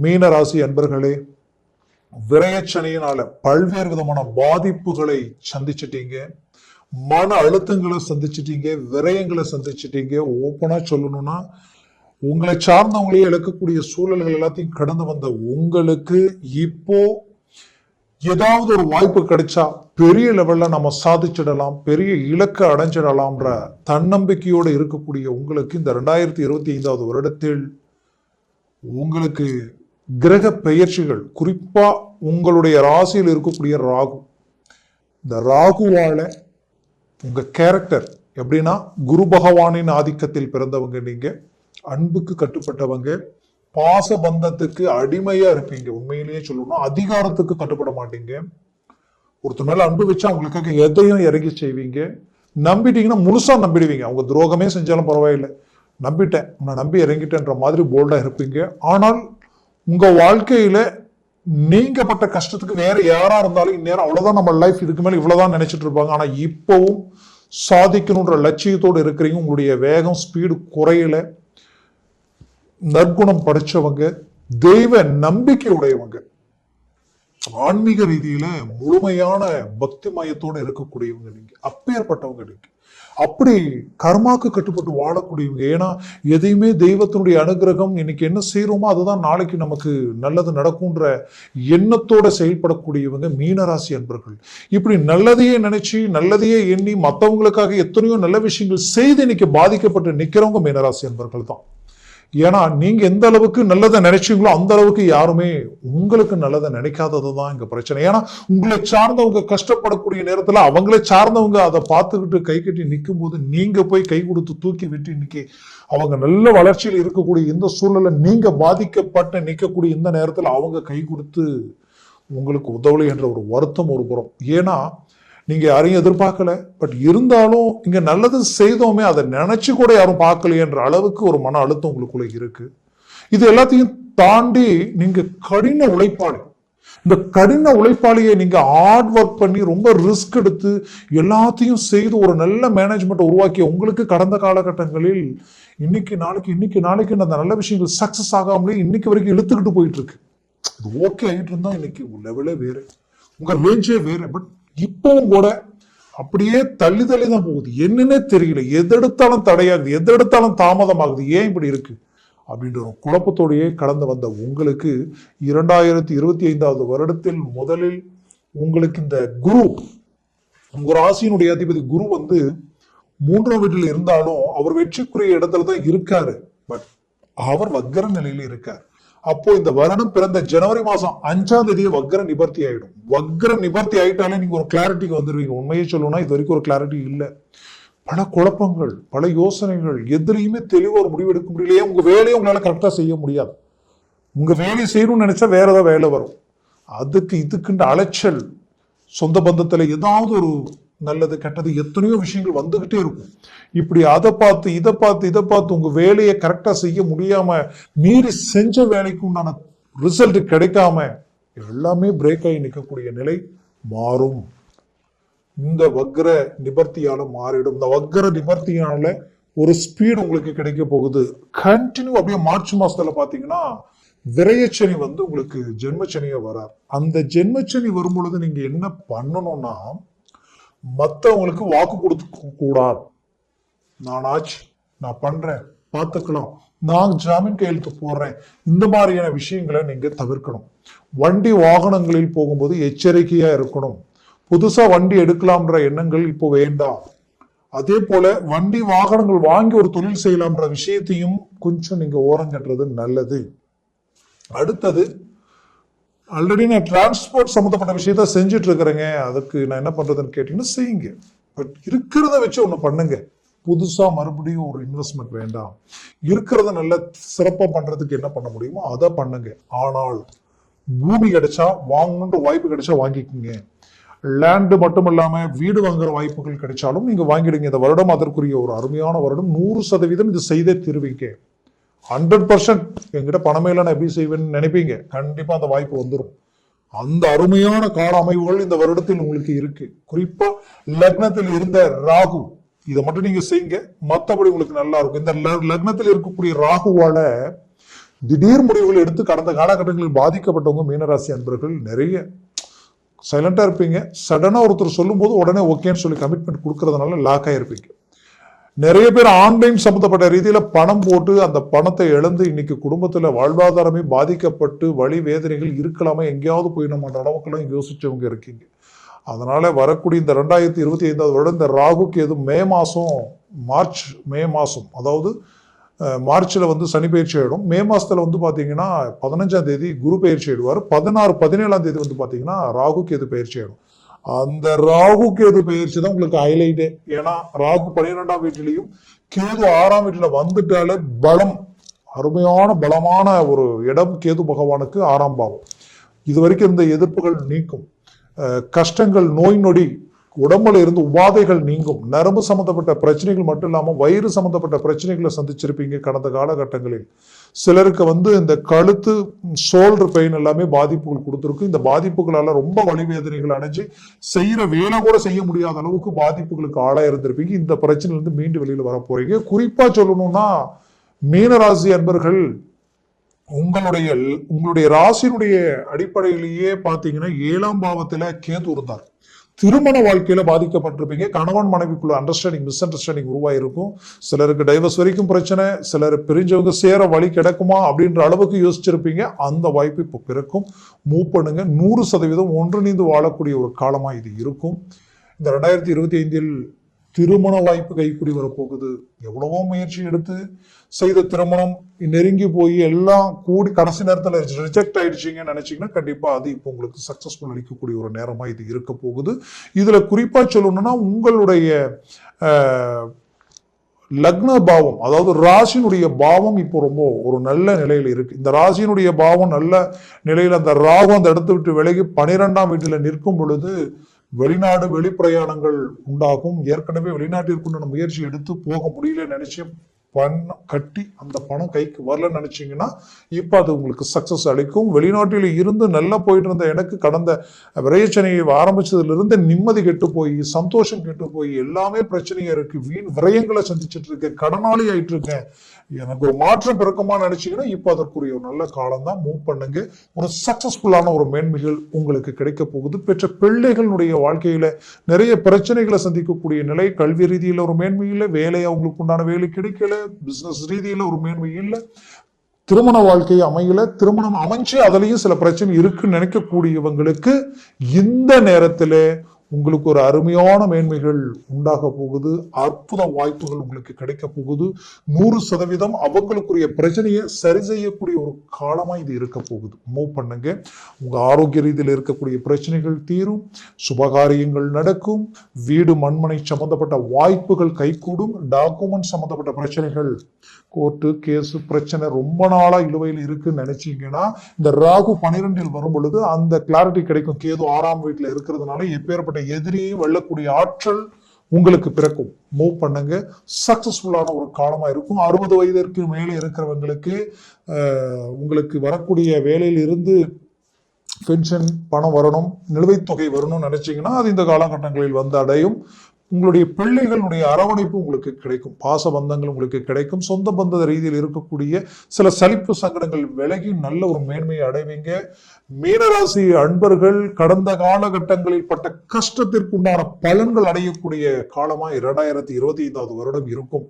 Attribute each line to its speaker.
Speaker 1: மீன ராசி அன்பர்களே விரயச்சனையினால பல்வேறு விதமான பாதிப்புகளை சந்திச்சிட்டீங்க. மன அழுத்தங்களை சந்திச்சிட்டீங்க விரயங்களை சந்திச்சிட்டீங்க. ஓப்பனா சொல்லணும்னா உங்களை சார்ந்தவங்களே இழக்கக்கூடிய சூழல்கள் எல்லாத்தையும் கடந்து வந்த உங்களுக்கு இப்போ ஏதாவது ஒரு வாய்ப்பு கிடைச்சா பெரிய லெவல்ல நம்ம சாதிச்சிடலாம் பெரிய இலக்கை அடைஞ்சிடலாம்ன்ற தன்னம்பிக்கையோடு இருக்கக்கூடிய உங்களுக்கு இந்த ரெண்டாயிரத்தி இருபத்தி ஐந்தாவது வருடத்தில் உங்களுக்கு கிரக பெயர்ச்சிகள் குறிப்பாக உங்களுடைய ராசியில் இருக்கக்கூடிய ராகு. இந்த ராகுவால உங்கள் கேரக்டர் எப்படின்னா குரு பகவானின் ஆதிக்கத்தில் பிறந்தவங்க நீங்கள் அன்புக்கு கட்டுப்பட்டவங்க பாச பந்தத்துக்கு இருப்பீங்க. உண்மையிலேயே சொல்லணும் அதிகாரத்துக்கு கட்டுப்பட மாட்டீங்க. ஒருத்தர் மேலே அன்பு வச்சா அவங்களுக்காக எதையும் இறங்கி செய்வீங்க. நம்பிட்டீங்கன்னா முழுசாக நம்பிடுவீங்க. அவங்க துரோகமே செஞ்சாலும் பரவாயில்லை. நம்பிட்டேன் உன்னை நம்பி இறங்கிட்டேன்ற மாதிரி போல்டாக இருப்பீங்க. ஆனால் உங்க வாழ்க்கையில நீங்க பட்ட கஷ்டத்துக்கு வேற யாரா இருந்தாலும் இந்நேரம் அவ்வளவுதான் நம்ம லைஃப் இதுக்கு மேல இவ்வளவுதான் நினைச்சிட்டு இருப்பாங்க. ஆனா இப்பவும் சாதிக்கணுன்ற லட்சியத்தோடு இருக்கிறீங்க. உங்களுடைய வேகம் ஸ்பீடு குறையல. நற்குணம் படிச்சவங்க தெய்வ நம்பிக்கை உடையவங்க. ஆன்மீக ரீதியில முழுமையான பக்தி மயத்தோட இருக்கக்கூடியவங்க நீங்க. அப்பேற்பட்டவங்க நீங்க. அப்படி கர்மாக்கு கட்டுப்பட்டு வாழக்கூடியவங்க. ஏன்னா எதையுமே தெய்வத்தினுடைய அனுகிரகம் இன்னைக்கு என்ன செய்யறோமோ அதுதான் நாளைக்கு நமக்கு நல்லது நடக்கும்ன்ற எண்ணத்தோட செயல்படக்கூடியவங்க மீனராசி அன்பர்கள். இப்படி நல்லதையே நினைச்சு நல்லதையே எண்ணி மற்றவங்களுக்காக எத்தனையோ நல்ல விஷயங்கள் செய்து இன்னைக்கு பாதிக்கப்பட்டு நிக்கிறவங்க மீனராசி அன்பர்கள் தான். ஏன்னா நீங்கள் எந்த அளவுக்கு நல்லதை நினைச்சீங்களோ அந்த அளவுக்கு யாருமே உங்களுக்கு நல்லதை நினைக்காதது தான் இங்கே பிரச்சனை. ஏன்னா உங்களை சார்ந்தவங்க கஷ்டப்படக்கூடிய நேரத்தில் அவங்களே சார்ந்தவங்க அதை பார்த்துக்கிட்டு கை கட்டி நிற்கும் போது நீங்கள் போய் கை கொடுத்து தூக்கி விட்டு இன்னைக்கு அவங்க நல்ல வளர்ச்சியில் இருக்கக்கூடிய இந்த சூழல்ல நீங்கள் பாதிக்கப்பட்டு நிற்கக்கூடிய இந்த நேரத்தில் அவங்க கை கொடுத்து உங்களுக்கு உதவலை என்ற ஒரு வருத்தம் ஒரு புறம். ஏன்னா நீங்கள் யாரையும் எதிர்பார்க்கல பட் இருந்தாலும் இங்கே நல்லது செய்தோமே அதை நினச்சி கூட யாரும் பார்க்கலையேன்ற அளவுக்கு ஒரு மன அழுத்தம் உங்களுக்குள்ளே இருக்குது இது எல்லாத்தையும் தாண்டி நீங்கள் கடின உழைப்பாளி. இந்த கடின உழைப்பாளியை நீங்கள் ஹார்ட் ஒர்க் பண்ணி ரொம்ப ரிஸ்க் எடுத்து எல்லாத்தையும் செய்து ஒரு நல்ல மேனேஜ்மெண்ட் உருவாக்கி உங்களுக்கு கடந்த காலகட்டங்களில் இன்னைக்கு நாளைக்கு இன்னைக்கு நாளைக்கு அந்த நல்ல விஷயங்கள் சக்ஸஸ் ஆகாமலே இன்னைக்கு வரைக்கும் இழுத்துக்கிட்டு போயிட்டு இருக்கு. இது ஓகே ஆகிட்டு இருந்தால் இன்னைக்கு லெவலே வேறு. உங்கள் ரேஞ்சே வேறு பட் இப்பவும் கூட அப்படியே தள்ளி தள்ளி தான் போகுது. என்னன்னே தெரியல. எதெடுத்தாலும் தடையாகுது. எதெடுத்தாலும் தாமதமாகுது. ஏன் இப்படி இருக்கு? அப்படின்ற ஒரு குழப்பத்தோடையே கடந்து வந்த உங்களுக்கு இரண்டாயிரத்தி இருபத்தி ஐந்தாவது வருடத்தில் முதலில் உங்களுக்கு இந்த குரு உங்க ராசியினுடைய அதிபதி குரு வந்து மூன்றாம் வீட்டில் இருந்தாலும் அவர் வெற்றிக்குரிய இடத்துல தான் இருக்காரு. பட் அவர் வக்கர நிலையில இருக்கார். அப்போ இந்த வருடம் பிறந்த ஜனவரி மாசம் அஞ்சாம் தேதி வக்ர நிபர்த்தி ஆயிடும். வக்ர நிபர்த்தி ஆயிட்டாலே நீங்க ஒரு கிளாரிட்டிக்கு வந்துருவீங்க. உண்மையை சொல்லணும்னா இது வரைக்கும் ஒரு கிளாரிட்டி இல்லை. பல குழப்பங்கள் பல யோசனைகள் எதுலையுமே தெளிவாக ஒரு முடிவு எடுக்க முடியலையே உங்க வேலையை உங்களால கரெக்டா செய்ய முடியாது. உங்க வேலையை செய்யணும்னு நினைச்சா வேற ஏதாவது வேலை வரும். அதுக்கு இதுக்குன்ற அலைச்சல் சொந்த பந்தத்தில் ஏதாவது ஒரு நல்லது கெட்டது எத்தனையோ விஷயங்கள் வந்துகிட்டே இருக்கும். இப்படி அதை பார்த்து இதை பார்த்து இதை பார்த்து உங்க வேலையை கரெக்டா செய்ய முடியாம மீறி செஞ்ச வேலைக்கு உண்டான ரிசல்ட் கிடைக்காம எல்லாமே பிரேக் ஆகி நிற்கக்கூடிய நிலை மாறும். இந்த வக்ர நிபர்த்தியால மாறிடும். இந்த வக்ர நிபர்த்தியால ஒரு ஸ்பீடு உங்களுக்கு கிடைக்க போகுது. கண்டினியூ அப்படியே மார்ச் மாசத்துல பாத்தீங்கன்னா விரயச்சனி வந்து உங்களுக்கு ஜென்மச்சனியா வரார். அந்த ஜென்மச்சனி வரும் பொழுது நீங்க என்ன பண்ணணும்னா மற்றவங்களுக்கு வாக்கு கொடுத்து கூடாது. நான் ஆச்சு நான் பண்றேன் பார்த்துக்கலாம் நான் ஜாமீன் கையெழுத்து போடுறேன். இந்த மாதிரியான விஷயங்களை நீங்க தவிர்க்கணும். வண்டி வாகனங்களில் போகும்போது எச்சரிக்கையா இருக்கணும். புதுசா வண்டி எடுக்கலாம்ன்ற எண்ணங்கள் இப்போ வேண்டாம். அதே போல வண்டி வாகனங்கள் வாங்கி ஒரு தொழில் செய்யலாம்ன்ற விஷயத்தையும் கொஞ்சம் நீங்க ஓரங்கட்டுறது நல்லது. அடுத்தது ஆல்ரெடி நான் டிரான்ஸ்போர்ட் சம்மந்தப்பட்ட விஷயத்த செஞ்சுட்டு இருக்கிறேங்க அதுக்கு நான் என்ன பண்ணுறதுன்னு கேட்டிங்கன்னா செய்யுங்க. பட் இருக்கிறத வச்சு ஒன்று பண்ணுங்க. புதுசாக மறுபடியும் ஒரு இன்வெஸ்ட்மெண்ட் வேண்டாம். இருக்கிறத நல்ல சிறப்பாக பண்ணுறதுக்கு என்ன பண்ண முடியுமோ அதை பண்ணுங்க. ஆனால் பூமி கிடைச்சா வாங்கணுன்ற வாய்ப்பு கிடைச்சா வாங்கிக்கோங்க. லேண்டு மட்டும் இல்லாமல் வீடு வாங்குற வாய்ப்புகள் கிடைச்சாலும் நீங்கள் வாங்கிடுங்க. இந்த வருடம் அதற்குரிய ஒரு அருமையான வருடம். நூறு சதவீதம் இது செய்தே தீருவீங்க. ஹண்ட்ரட் பர்சன்ட் எங்கிட்ட பணமே இல்லை நான் எப்படி செய்வேன்னு நினைப்பீங்க? கண்டிப்பா அந்த வாய்ப்பு வந்துடும் அந்த அருமையான கால அமைவுகள் இந்த வருடத்தில் உங்களுக்கு இருக்கு. குறிப்பா லக்னத்தில் இருந்த ராகு இதை மட்டும் நீங்க செய்யுங்க. மத்தபடி உங்களுக்கு நல்லா இருக்கும். இந்த ல- லக்னத்தில் இருக்கக்கூடிய ராகுவால திடீர் முடிவுகள் எடுத்து கடந்த காலகட்டங்களில் பாதிக்கப்பட்டவங்க மீனராசி அன்பர்கள் நிறைய சைலண்டா இருப்பீங்க. சடனா ஒருத்தர் சொல்லும்போது உடனே ஓகேன்னு சொல்லி கமிட்மெண்ட் கொடுக்கறதுனால லாக் ஆயிருப்பீங்க. நிறைய பேர் ஆன்லைன் சம்மந்தப்பட்ட ரீதியில் பணம் போட்டு அந்த பணத்தை இழந்து இன்னைக்கு குடும்பத்தில் வாழ்வாதாரமே பாதிக்கப்பட்டு வழி வேதனைகள் இருக்கலாமா எங்கேயாவது போயிடணுமான்ற அளவுக்குலாம் யோசிச்சவங்க இருக்கீங்க. அதனால வரக்கூடிய இந்த ரெண்டாயிரத்தி இருபத்தி ஐந்தாவது வருடம் இந்த ராகுக்கு எதுவும் மே மாதம் மார்ச் மே மாதம் அதாவது மார்ச்சில் வந்து சனி பயிற்சி ஆகிடும் மே மாதத்தில் வந்து பார்த்தீங்கன்னா பதினஞ்சாம் தேதி குரு பயிற்சி ஆயிடுவார். பதினாறு பதினேழாம் தேதி வந்து பார்த்தீங்கன்னா ராகுக்கு எது பயிற்சி ஆகிடும் அந்த ராகு கேது பயிற்சி தான் உங்களுக்கு ஹைலைட்டு ஏன்னா ராகு பன்னிரெண்டாம் வீட்டிலையும் கேது ஆறாம் வீட்டில் வந்துட்டாலே பலம் அருமையான பலமான ஒரு இடம் கேது பகவானுக்கு ஆறாம் பாவம். இது வரைக்கும் இந்த எதிர்ப்புகள் நீக்கும். கஷ்டங்கள் நோய் நொடி உடம்புல இருந்து உபாதைகள் நீங்கும். நரம்பு சம்பந்தப்பட்ட பிரச்சனைகள் மட்டும் இல்லாமல் வயிறு சம்பந்தப்பட்ட பிரச்சனைகளை சந்திச்சிருப்பீங்க கடந்த காலகட்டங்களில். சிலருக்கு வந்து இந்த கழுத்து ஷோல்டர் பெயின் எல்லாமே பாதிப்புகள் கொடுத்துருக்கு. இந்த பாதிப்புகளால் ரொம்ப வழிவேதனைகள் அடைஞ்சு செய்கிற வேலை கூட செய்ய முடியாத அளவுக்கு பாதிப்புகளுக்கு ஆளாக இருந்திருப்பீங்க. இந்த பிரச்சனையிலிருந்து மீண்டு வெளியில் வர போகிறீங்க குறிப்பாக சொல்லணும்னா மீனராசி அன்பர்கள் உங்களுடைய உங்களுடைய ராசியினுடைய அடிப்படையிலேயே பார்த்தீங்கன்னா ஏழாம் பாவத்தில் கேது இருந்தார். திருமண வாழ்க்கையில் பாதிக்கப்பட்டிருப்பீங்க. கணவன் மனைவிக்குள்ள அண்டர்ஸ்டாண்டிங் மிஸ் அண்டர்ஸ்டாண்டிங் உருவாயிருக்கும். சிலருக்கு டைவர்ஸ் வரைக்கும் பிரச்சனை சிலர் பிரிஞ்சவங்க சேர வழி கிடைக்குமா அப்படின்ற அளவுக்கு யோசிச்சிருப்பீங்க. அந்த வாய்ப்பு இப்போ பிறக்கும். மூவ் பண்ணுங்க. நூறு சதவீதம் ஒன்றிணைந்து வாழக்கூடிய ஒரு காலமாக இது இருக்கும். இந்த ரெண்டாயிரத்தி இருபத்தி ஐந்தில் திருமண வாய்ப்பு கைக்குடி வரப்போகுது. எவ்வளவோ முயற்சி எடுத்து செய்த திருமணம் நெருங்கி போய் எல்லாம் கூடி கடைசி நேரத்தில் ரிஜெக்ட் ஆயிடுச்சிங்கன்னு நினைச்சிங்கன்னா கண்டிப்பாக அது இப்போ உங்களுக்கு சக்ஸஸ்ஃபுல் அளிக்கக்கூடிய ஒரு நேரமாக இது இருக்க போகுது. இதில் குறிப்பாக சொல்லணும்னா உங்களுடைய லக்ன பாவம் அதாவது ராசியினுடைய பாவம் இப்போ ரொம்ப ஒரு நல்ல நிலையில் இருக்கு. இந்த ராசியினுடைய பாவம் நல்ல நிலையில் அந்த ராகு அந்த இடத்தை விட்டு விலகி பனிரெண்டாம் வீட்டில் நிற்கும் பொழுது வெளிநாடு வெளிப்பிரயாணங்கள் உண்டாகும். ஏற்கனவே வெளிநாட்டிற்குண்டான முயற்சி எடுத்து போக முடியல நினைச்சு பணம் கட்டி அந்த பணம் கைக்கு வரலன்னு நினச்சிங்கன்னா இப்போ அது உங்களுக்கு சக்ஸஸ் அளிக்கும். வெளிநாட்டில் இருந்து நல்லா போயிட்டு இருந்த எனக்கு கடந்த விரயச்சனையை ஆரம்பிச்சதுலருந்து நிம்மதி கெட்டு போய் சந்தோஷம் கெட்டு போய் எல்லாமே பிரச்சனையாக இருக்குது வீண் விரயங்களை சந்திச்சுட்டு இருக்கேன். கடனாளி ஆயிட்டு இருக்கேன். எனக்கு ஒரு மாற்றம் பிறக்குமா நினச்சிங்கன்னா இப்போ அதற்குரிய ஒரு நல்ல காலம் தான். மூவ் பண்ணுங்க. ஒரு சக்ஸஸ்ஃபுல்லான ஒரு மேன்மைகள் உங்களுக்கு கிடைக்க போகுது. பெற்ற பிள்ளைகளுடைய வாழ்க்கையில் நிறைய பிரச்சனைகளை சந்திக்கக்கூடிய நிலை கல்வி ரீதியில் ஒரு மேன்மை இல்லை வேலை அவங்களுக்கு உண்டான வேலை கிடைக்கல. பிசினஸ் ரீதியில் ஒரு மேன்மை இல்லை. திருமண வாழ்க்கை அமையல. திருமணம் அமைஞ்சு அதுலயும் சில பிரச்சனை இருக்குன்னு நினைக்கக்கூடியவங்களுக்கு இந்த நேரத்தில் உங்களுக்கு ஒரு அருமையான மேன்மைகள் உண்டாக போகுது அற்புத வாய்ப்புகள் உங்களுக்கு கிடைக்க போகுது. நூறு சதவீதம் அவங்களுக்குரிய பிரச்சனையை சரி செய்யக்கூடிய ஒரு காலமா இது இருக்க போகுது. மூவ் பண்ணுங்க. உங்க ஆரோக்கிய ரீதியில் இருக்கக்கூடிய பிரச்சனைகள் தீரும் சுபகாரியங்கள் நடக்கும் வீடு மண்மனை சம்பந்தப்பட்ட வாய்ப்புகள் கைகூடும் டாக்குமெண்ட் சம்பந்தப்பட்ட பிரச்சனைகள் கோர்ட்டு கேஸு பிரச்சனை ரொம்ப நாளா இழுவையில் இருக்குன்னு நினைச்சீங்கன்னா இந்த ராகு பனிரெண்டில் வரும் பொழுது அந்த கிளாரிட்டி கிடைக்கும். கேது ஆறாம் வீட்டில் இருக்கிறதுனால எப்பேற்பட்ட எதிரியும் வெல்லக்கூடிய ஆற்றல் உங்களுக்கு பிறக்கும். மூவ் பண்ணுங்க. சக்சஸ்ஃபுல்லான ஒரு காலமாக இருக்கும். அறுபது வயதிற்கு மேலே இருக்கிறவங்களுக்கு உங்களுக்கு வரக்கூடிய வேலையில் இருந்து பென்ஷன் பணம் வரணும் நிலுவைத் தொகை வரணும்னு நினைச்சீங்கன்னா அது இந்த காலகட்டங்களில் வந்து அடையும். உங்களுடைய பிள்ளைகளுடைய அரவணைப்பு உங்களுக்கு கிடைக்கும். பாச பந்தங்கள் உங்களுக்கு கிடைக்கும். சொந்த பந்த ரீதியில் இருக்கக்கூடிய சில சலிப்பு சங்கடங்கள் விலகி நல்ல ஒரு மேன்மையை அடைவீங்க. மீனராசி அன்பர்கள் கடந்த காலகட்டங்களில் பட்ட கஷ்டத்திற்குண்டான பலன்கள் அடையக்கூடிய காலமாக இரண்டாயிரத்தி இருபத்தி ஐந்தாவது வருடம் இருக்கும்.